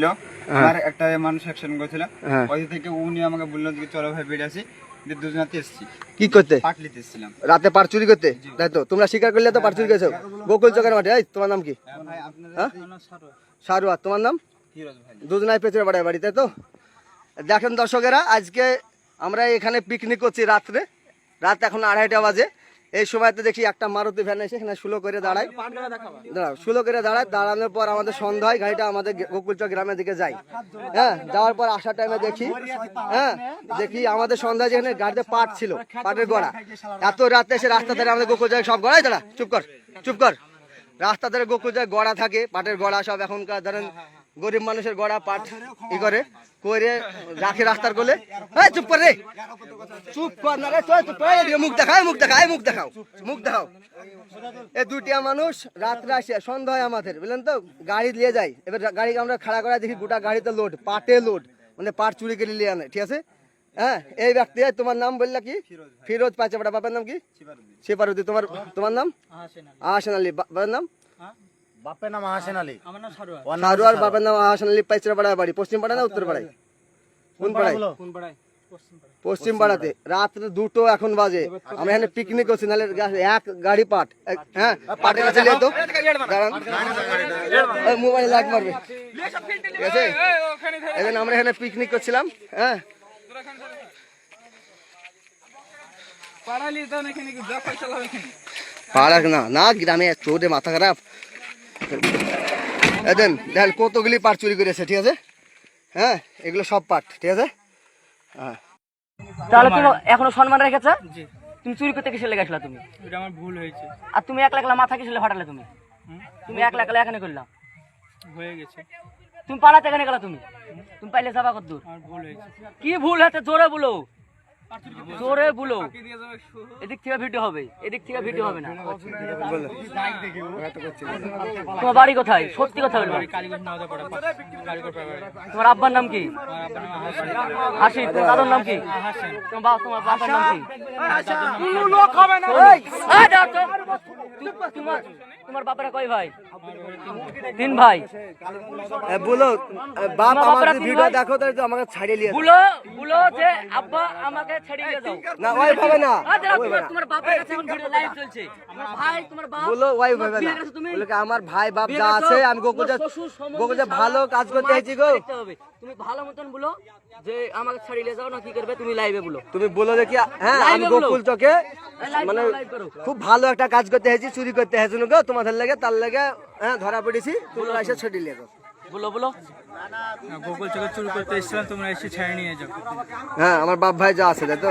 ছিল। আর একটা মানুষ অ্যাকশন করেছিল। হ্যাঁ। ওই থেকে উনি আমাকে বলল যে চলো ভাই বেড়ে আসি। দিয়ে দুজনাতে এসেছি। কি করতে? পাটলিতে এসেছিলাম। রাতে চুরি করতে? তাই তো? তোমরা স্বীকার করলে তো পার চুরি করেছ। গোকুল চকের মাঠে। এই তোমার নাম কি? হ্যাঁ? সারুয়া। তোমার নাম? দুজনাই পেছনে বাড়ায় বাড়ি তাই তো? দেখেন দর্শকেরা আজকে আমরা এখানে পিকনিক করছি রাত্রে। রাত এখন আড়াইটা বাজে। এই সময়তে দেখি একটা মারুতি ভ্যান এসে এখানে শুলো করে দাঁড়ায়। দাঁড়াও শুলো করে দাঁড়ায়, দাঁড়ানোর পর আমাদের সন্ধ্যা হয় গাড়িটা আমাদের গোকুলচক গ্রামের দিকে যায়। হ্যাঁ যাওয়ার পর আসার টাইমে দেখি হ্যাঁ দেখি আমাদের সন্ধ্যায় যেখানে গাড়িতে পাট ছিল, পাটের গড়া। এত রাতে এসে রাস্তা ধারে আমাদের গোকুলচক সব গড়াই দাঁড়া, চুপ কর চুপ কর। রাস্তা ধারে গোকুলচক গড়া থাকে, পাটের গড়া সব এখনকার ধরেন গরিব মানুষের গড়া পাট ই করে করে রাখে রাস্তার কোলে। চুপ কর রে। চুপ কর না রে চুপ কর মুখ দেখাও মুখ দেখাও মুখ দেখাও মুখ দেখাও। এই দুটিয়া মানুষ রাত্রে আসে সন্ধ্যা হয় আমাদের বুঝলেন তো? গাড়ি নিয়ে যাই এবার গাড়ি আমরা খাড়া করা দেখি গোটা গাড়িতে লোড পাটে লোড মানে পাট চুরি করে নিয়ে আনে ঠিক আছে? হ্যাঁ এই ব্যক্তি তোমার নাম বললা কি? ফিরোজ পাঁচে বাবার নাম কি? শিপারুদ্দি তোমার তোমার নাম? আহসান আলী। বাবার নাম? বাপের নাম আহসেন আলী। সারোয়ার। বাবার নাম আহসান আলী পাইচরা পাড়া বাড়ি। পশ্চিম পাড়া না উত্তর পাড়ায়? কোন পাড়ায়? পশ্চিম পাড়াতে। রাত্রে দুটো এখন বাজে। আমরা এখানে পিকনিক করছি নাহলে এক গাড়ি পাট। হ্যাঁ? পাটের কাছে নিয়ে তো মোবাইল লাগ মারবে। ঠিক আছে? এখন আমরা এখানে পিকনিক করছিলাম হ্যাঁ? পাড়া না না গ্রামে চোরে মাথা খারাপ। এদেন দেখেন কতগুলি পাট চুরি করেছে ঠিক আছে? হ্যাঁ এগুলো সব পাট ঠিক আছে? হ্যাঁ। তাহলে তুমি এখনও সম্মান রেখেছো? তুমি চুরি করতে কিসে লেগেছিল তুমি? এটা আমার ভুল হয়েছে। আর তুমি এক লাখ মাথা কিসে ফাটালে তুমি? তুমি এক লাখ এখানে করলাম হয়ে গেছে। তুমি পালাতে এখানে গেলা তুমি? তুমি পাইলে যাবা কত দূর ভুল হয়েছে। কি ভুল হচ্ছে জোরে বলো। জোরে বলো এদিক থেকে ভিডিও হবে এদিক থেকে ভিডিও হবে না তোমার বাড়ি কোথায় সত্যি কথা বলব তোমার আব্বার নাম কি হাসি তোমার দাদার নাম কি তোমার বাবা তোমার বাবার নাম কি এই, এই, দাও তো। তু- তোমার বাপেরা কয় ভাই? তিন ভাই। বলো বাপ আমার ভিডিও ভাই? দেখো তাহলে তো আমাকে ছাড়িয়ে নিয়ে বুলো বুলো যে আব্বা আমাকে ছেড়ে দিয়ে দাও না ওই ভাবে না। তোমার তোমার বাপের কাছে এখন ভিডিও লাইভ চলছে। ভাই তোমার বাপ বলো ওই ভাবে না। বলে আমার ভাই বাপ যা আছে আমি গোকুলজা সারা- ভালো কাজ করতে হয়েছি গো। তুমি ভালো মতন বলো যে আমাকে ছাড়িয়ে যাও না কি করবে তুমি লাইভে বলো। তুমি বলো দেখি হ্যাঁ আমি গোকুল চকে মানে। খুব ভালো একটা কাজ করতে হয়েছি চুরি করতে হয়েছে গো তোমাদের লাগে তার লাগে হ্যাঁ ধরা পড়েছি তোমরা এসে ছড়িয়ে বলো বলো। গোকুল চোখে চুরি করতে এসেছিলাম তোমরা এসে ছাড়িয়ে নিয়ে যাও। হ্যাঁ আমার বাপ ভাই যা আছে তাই তো?